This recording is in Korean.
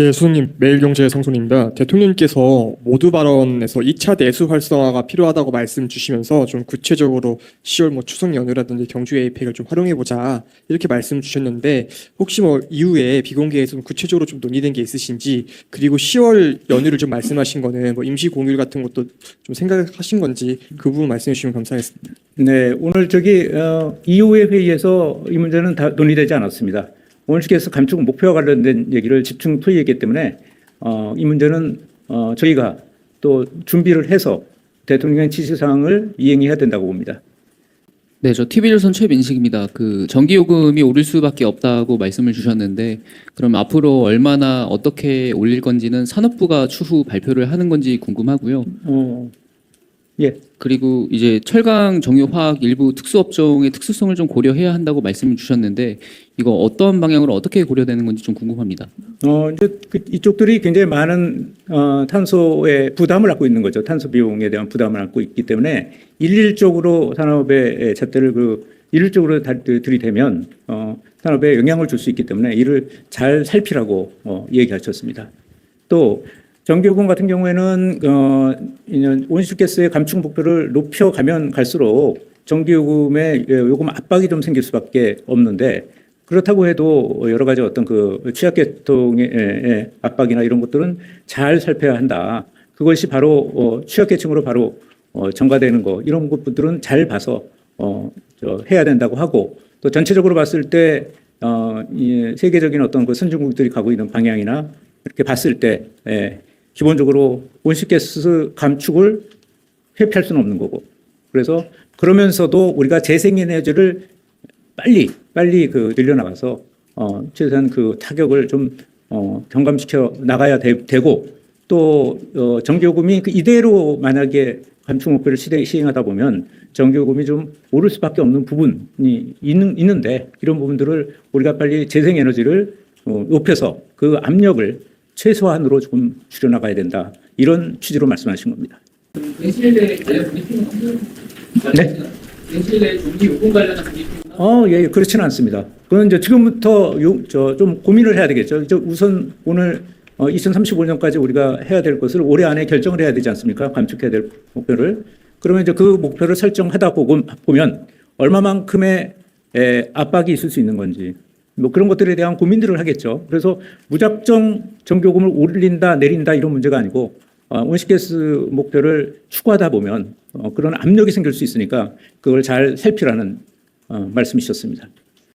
예, 수석님, 매일경제 성순입니다. 대통령님께서 모두 발언에서 2차 내수 활성화가 필요하다고 말씀 주시면서 좀 구체적으로 10월 뭐 추석 연휴라든지 경주 에이펙을 좀 활용해 보자 이렇게 말씀 주셨는데 혹시 뭐 이후에 비공개에서 좀 구체적으로 좀 논의된 게 있으신지 그리고 10월 연휴를 좀 말씀하신 거는 뭐 임시 공휴일 같은 것도 좀 생각하신 건지 그 부분 말씀해 주시면 감사하겠습니다. 네, 오늘 저기 어, 이후의 회의에서 이 문제는 다 논의되지 않았습니다. 오늘께서 감축 목표와 관련된 얘기를 집중 토의했기 때문에 어, 이 문제는 어, 저희가 또 준비를 해서 대통령의 지시사항을 이행해야 된다고 봅니다. 네, 저 TV조선 최민식입니다. 그 전기 요금이 오를 수밖에 없다고 말씀을 주셨는데, 그럼 앞으로 얼마나 어떻게 올릴 건지는 산업부가 추후 발표를 하는 건지 궁금하고요. 어, 예, 그리고 이제 철강, 정유, 화학 일부 특수업종의 특수성을 좀 고려해야 한다고 말씀을 주셨는데, 이거 어떤 방향으로 어떻게 고려되는 건지 좀 궁금합니다. 어, 이제 그 이쪽들이 굉장히 많은 어, 탄소의 부담을 안고 있는 거죠. 탄소 비용에 대한 부담을 안고 있기 때문에 일률적으로 산업의 잣대를 그그 들이대면 어, 산업에 영향을 줄 수 있기 때문에 이를 잘 살피라고 어, 얘기하셨습니다. 또 전기요금 같은 경우에는 어, 온실가스의 감축 목표를 높여가면 갈수록 전기요금의 예, 요금 압박이 좀 생길 수밖에 없는데 그렇다고 해도 여러 가지 어떤 그 취약계통의 예, 예, 압박이나 이런 것들은 잘 살펴야 한다. 그것이 바로 어, 취약계층으로 바로 어, 전가되는 거 이런 것들은 잘 봐서 어, 저 해야 된다고 하고 또 전체적으로 봤을 때 어, 이 세계적인 어떤 그 선진국들이 가고 있는 방향이나 이렇게 봤을 때 예, 기본적으로 온실가스 감축을 회피할 수는 없는 거고. 그래서 그러면서도 우리가 재생에너지를 빨리 빨리 그 늘려나가서 어 최소한 그 타격을 좀 어, 경감시켜 나가야 되, 고또 어, 전기요금이 그 이대로 만약에 감축 목표를 시행하다 보면 전기요금이 좀 오를 수밖에 없는 부분이 있는, 있는데 이런 부분들을 우리가 빨리 재생에너지를 어, 높여서 그 압력을 최소한으로 좀 줄여나가야 된다 이런 취지로 말씀하신 겁니다. 벤실내 관련 브리핑은 없나요? 네? 벤실내 전기 요금 관련한 브리핑은 어, 예, 예, 그렇지는 않습니다. 그건 이제 지금부터 저 좀 고민을 해야 되겠죠. 이제 우선 오늘 어, 2035년까지 우리가 해야 될 것을 올해 안에 결정을 해야 되지 않습니까? 감축해야 될 목표를. 그러면 이제 그 목표를 설정하다 보면 얼마만큼의 에, 압박이 있을 수 있는 건지 뭐 그런 것들에 대한 고민들을 하겠죠. 그래서 무작정 전교금을 올린다 내린다 이런 문제가 아니고 어, 온실가스 목표를 추구하다 보면 어, 그런 압력이 생길 수 있으니까 그걸 잘 살피라는 어, 말씀이셨습니다.